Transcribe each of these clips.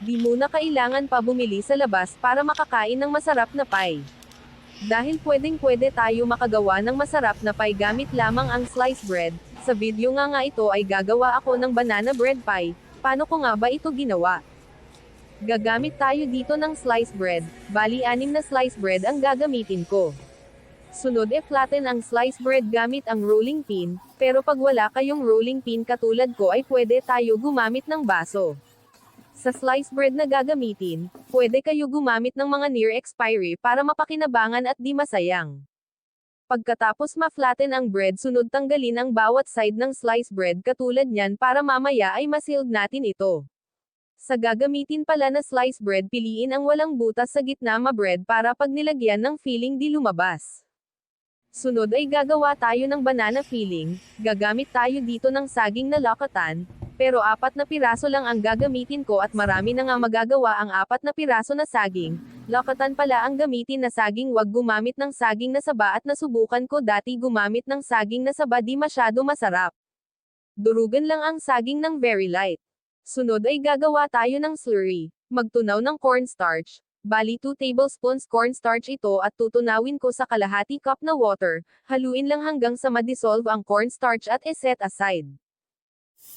Di mo na kailangan pa bumili sa labas para makakain ng masarap na pie. Dahil pwedeng pwede tayo makagawa ng masarap na pie gamit lamang ang sliced bread, sa video nga nga ito ay gagawa ako ng banana bread pie, paano ko nga ba ito ginawa? Gagamit tayo dito ng sliced bread, bali anim na sliced bread ang gagamitin ko. Sunod e flatten ang sliced bread gamit ang rolling pin, pero pag wala kayong rolling pin katulad ko ay pwede tayo gumamit ng baso. Sa sliced bread na gagamitin, pwede kayo gumamit ng mga near expiry para mapakinabangan at di masayang. Pagkatapos ma-flatten ang bread sunod tanggalin ang bawat side ng sliced bread katulad niyan para mamaya ay masild natin ito. Sa gagamitin pala na sliced bread piliin ang walang butas sa gitna ma bread para pag nilagyan ng filling di lumabas. Sunod ay gagawa tayo ng banana filling, gagamit tayo dito ng saging na lakatan, pero apat na piraso lang ang gagamitin ko at marami na nga magagawa ang apat na piraso na saging. Lakatan pala ang gamitin na saging wag gumamit ng saging na saba at nasubukan ko dati gumamit ng saging na saba di masyado masarap. Durugan lang ang saging ng very light. Sunod ay gagawa tayo ng slurry. Magtunaw ng cornstarch. Bali 2 tablespoons cornstarch ito at tutunawin ko sa kalahati cup na water. Haluin lang hanggang sa ma-dissolve ang cornstarch at iset aside.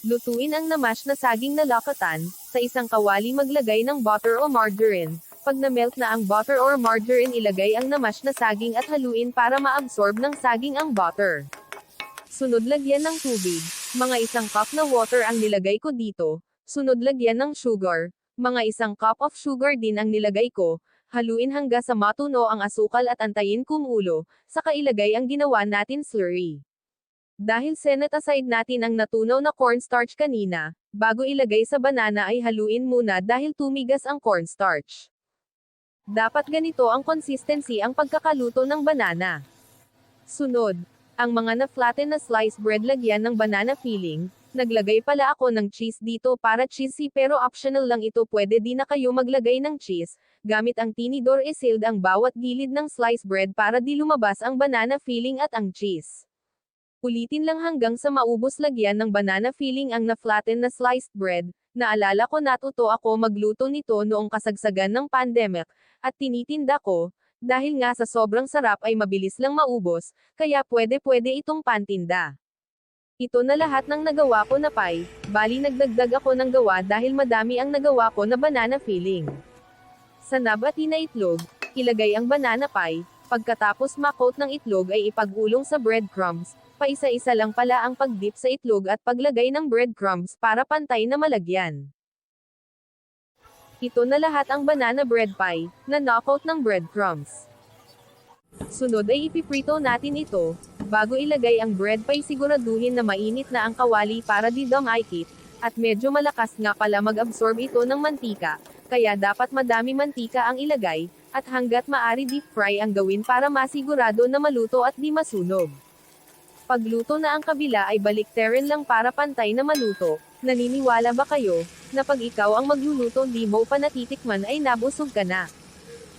Lutuin ang namash na saging na lakatan, sa isang kawali maglagay ng butter o margarine. Pag na-melt na ang butter or margarine ilagay ang namash na saging at haluin para ma-absorb ng saging ang butter. Sunod lagyan ng tubig, mga isang cup na water ang nilagay ko dito, sunod lagyan ng sugar, mga isang cup of sugar din ang nilagay ko, haluin hangga sa matuno ang asukal at antayin kumulo, saka ilagay ang ginawa natin slurry. Dahil senet aside natin ang natunaw na cornstarch kanina, bago ilagay sa banana ay haluin muna dahil tumigas ang cornstarch. Dapat ganito ang consistency ang pagkakaluto ng banana. Sunod, ang mga na-flatten na sliced bread lagyan ng banana filling, naglagay pala ako ng cheese dito para cheesy pero optional lang ito pwede di na kayo maglagay ng cheese, gamit ang tinidor i-sealed ang bawat gilid ng sliced bread para di lumabas ang banana filling at ang cheese. Ulitin lang hanggang sa maubos lagyan ng banana filling ang na-flatten na sliced bread. Naalala ko natuto ako magluto nito noong kasagsagan ng pandemic, at tinitinda ko, dahil nga sa sobrang sarap ay mabilis lang maubos, kaya pwede-pwede itong pantinda. Ito na lahat ng nagawa ko na pie, bali nagdagdag ako ng gawa dahil madami ang nagawa ko na banana filling. Sa nabati na itlog, ilagay ang banana pie, pagkatapos makot ng itlog ay ipagulong sa breadcrumbs, paisa-isa lang pala ang pagdip sa itlog at paglagay ng breadcrumbs para pantay na malagyan. Ito na lahat ang banana bread pie, na knockout ng breadcrumbs. Sunod ay ipiprito natin ito, bago ilagay ang bread pie siguraduhin na mainit na ang kawali para di dumikit, at medyo malakas nga pala mag-absorb ito ng mantika, kaya dapat madami mantika ang ilagay, at hanggat maari deep fry ang gawin para masigurado na maluto at di masunog. Pagluto na ang kabila ay baliktarin lang para pantay na maluto. Naniniwala ba kayo, na pag ikaw ang magluluto di mo pa natitikman ay nabusog ka na?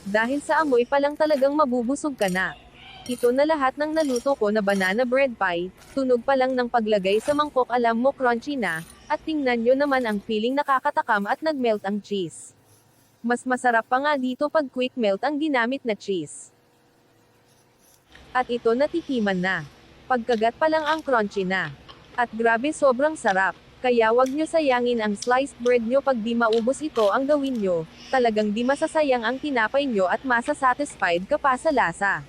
Dahil sa amoy pa lang talagang mabubusog ka na. Ito na lahat ng naluto ko na banana bread pie, tunog pa lang ng paglagay sa mangkok alam mo crunchy na, at tingnan nyo naman ang feeling nakakatakam at nagmelt ang cheese. Mas masarap pa nga dito pag quick melt ang ginamit na cheese. At ito natikiman na. Pagkagat pa lang ang crunchy na. At grabe sobrang sarap. Kaya wag nyo sayangin ang sliced bread nyo pag di maubos ito ang gawin nyo. Talagang di masasayang ang tinapay nyo at masasatisfied ka pa sa lasa.